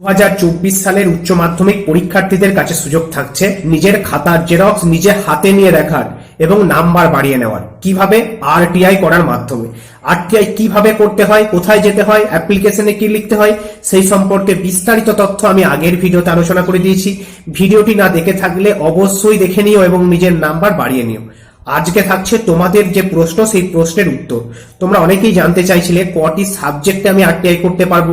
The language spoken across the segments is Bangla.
দু হাজার চব্বিশ সালের উচ্চ মাধ্যমিক পরীক্ষার্থীদের কাছে সুযোগ থাকছে নিজের খাতার জেরক্স নিজে হাতে নিয়ে দেখার এবং নাম্বার বাড়িয়ে নেওয়ার। কীভাবে? আরটিআই করার মাধ্যমে। আরটিআই কীভাবে করতে হয়? কোথায় যেতে হয়? অ্যাপ্লিকেশনে কি লিখতে হয়? সেই সম্পর্কে বিস্তারিত তথ্য আমি আগের ভিডিওতে আলোচনা করে দিয়েছি। ভিডিওটি না দেখে থাকলে অবশ্যই দেখে নিও এবং নিজের নাম্বার বাড়িয়ে নিও। আজকে থাকছে তোমাদের যে প্রশ্ন, সেই প্রশ্নের উত্তর। তোমরা অনেকেই জানতে চাইছিলে কটি সাবজেক্টে আমি আরটিআই করতে পারব,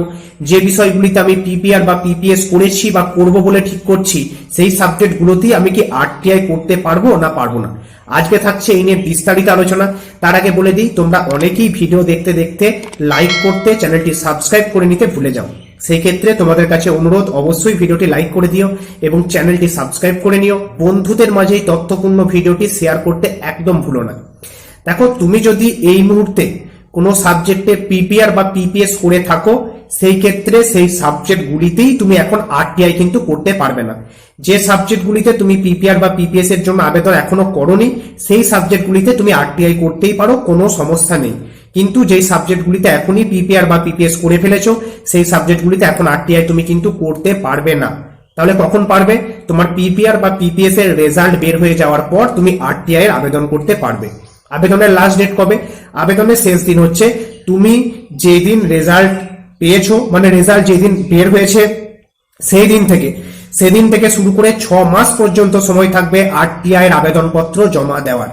যে বিষয়গুলিতে আমি পিপিআর বা পিপিএস করেছি বা করব বলে ঠিক করছি, সেই সাবজেক্টগুলোতেই আমি কি আরটিআই করতে পারব না পারব না। আজকে থাকছে এই নিয়ে বিস্তারিত আলোচনা। তার আগে বলে দিই, তোমরা অনেকেই ভিডিও দেখতে দেখতে লাইক করতে চ্যানেলটি সাবস্ক্রাইব করে নিতে ভুলে যাও। সেই ক্ষেত্রে তোমাদের কাছে অনুরোধ, অবশ্যই ভিডিওটি লাইক করে দিও এবং চ্যানেলটি সাবস্ক্রাইব করে নিও। বন্ধুদের মাঝে এই তথ্যপূর্ণ ভিডিওটি শেয়ার করতে একদম ভুলো না। দেখো, তুমি যদি এই মুহূর্তে কোনো সাবজেক্টে পিপিআর বা পিপিএস করে থাকো সেই ক্ষেত্রে সেই সাবজেক্টগুলিতেই তুমি এখন আরটিআই কিন্তু করতে পারবে না। যে সাবজেক্টগুলিতে তুমি পিপিআর বা পিপিএস এর জন্য আবেদন এখনও করনি, সেই সাবজেক্টগুলিতে তুমি আরটিআই করতেই পারো, কোনো সমস্যা নেই। কিন্তু যেই সাবজেক্টগুলিতে এখনই পিপিআর বা পিপিএস করে ফেলেছো, সেই সাবজেক্টগুলিতে এখন আরটিআই তুমি কিন্তু করতে পারবে না। তাহলে কখন পারবে? তোমার পিপিআর বা পিপিএস এর রেজাল্ট বের হয়ে যাওয়ার পর তুমি আরটিআই এর আবেদন করতে পারবে। আবেদনের লাস্ট ডেট কবে? আবেদনের শেষ দিন হচ্ছে, তুমি যেদিন রেজাল্ট পেয়েছ? মানে রেজাল্ট যেদিন বের হয়েছে সেই দিন থেকে। সেদিন থেকে শুরু করে ছ মাস পর্যন্ত সময় থাকবে আরটিআই এর আবেদনপত্র জমা দেওয়ার।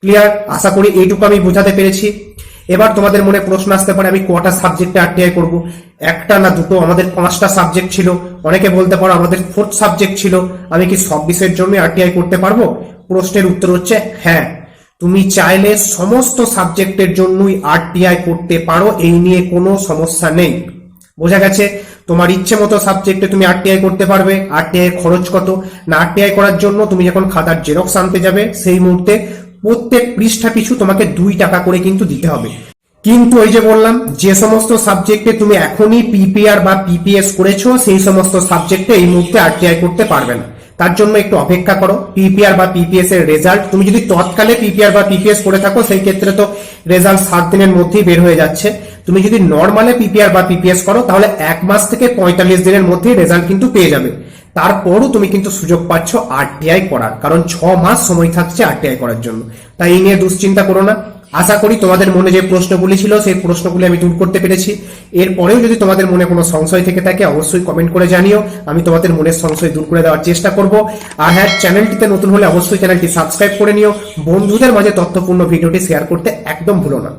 ক্লিয়ার আশা করি এইটুকু আমি বোঝাতে পেরেছি। এবার তোমাদের মনে প্রশ্ন আসতে পারে, আমি কটা সাবজেক্টে আরটিআই করব? একটা না দুটো? আমাদের পাঁচটা সাবজেক্ট ছিল। অনেকে বলতে পারো আমাদের ফোর্থ সাবজেক্ট ছিল। আমি কি সব বিষয়ের জন্য আরটিআই করতে পারব? প্রশ্নের উত্তর হচ্ছে হ্যাঁ। তুমি চাইলে সমস্ত সাবজেক্টের জন্যই আরটিআই করতে পারো, এই নিয়ে কোনো সমস্যা নেই। বোঝা গেছে? তোমার ইচ্ছে মতো সাবজেক্টে তুমি আরটিআই করতে পারবে। আরটিআই খরচ কত? না আরটিআই করার জন্য তুমি যখন খাতার জেরক্স আনতে যাবে, সেই মুহূর্তে প্রত্যেক পৃষ্ঠা পিছু তোমাকে দুই টাকা করে কিন্তু দিতে হবে। কিন্তু ওই যে বললাম, যে সমস্ত সাবজেক্টে তুমি এখনই পিপিআর বা পিপিএস করেছ, সেই সমস্ত সাবজেক্টে এই মুহূর্তে আরটিআই করতে পারবে না। তার জন্য একটু অপেক্ষা করো। পিপিআর বা পিপিএস এর রেজাল্ট তুমি যদি তৎকালে পিপিআর বা পিপিএস করে থাকো, সেই ক্ষেত্রে তো রেজাল্ট সাত দিনের মধ্যেই বের হয়ে যাচ্ছে। তুমি যদি নর্মালে পিপিআর বা পিপিএস করো, তাহলে এক মাস থেকে পঁয়তাল্লিশ দিনের মধ্যেই রেজাল্ট কিন্তু পেয়ে যাবে। তারপরও তুমি কিন্তু সুযোগ পাচ্ছ আরটিআই করার, কারণ ছ মাস সময় থাকছে আরটিআই করার জন্য। তাই এই নিয়ে দুশ্চিন্তা করো না। আশা করি তোমাদের মনে যে প্রশ্নগুলি ছিল, সেই প্রশ্নগুলি আমি দূর করতে পেরেছি। এরপরেও যদি তোমাদের মনে কোনো সংশয় থেকে থাকে, অবশ্যই কমেন্ট করে জানিও। আমি তোমাদের মনের সংশয় দূর করে দেওয়ার চেষ্টা করব। আর হ্যাঁ চ্যানেলটিতে নতুন হলে অবশ্যই চ্যানেলটি সাবস্ক্রাইব করে নিও। বন্ধুদের মাঝে তথ্যপূর্ণ ভিডিওটি শেয়ার করতে একদম ভুলো না।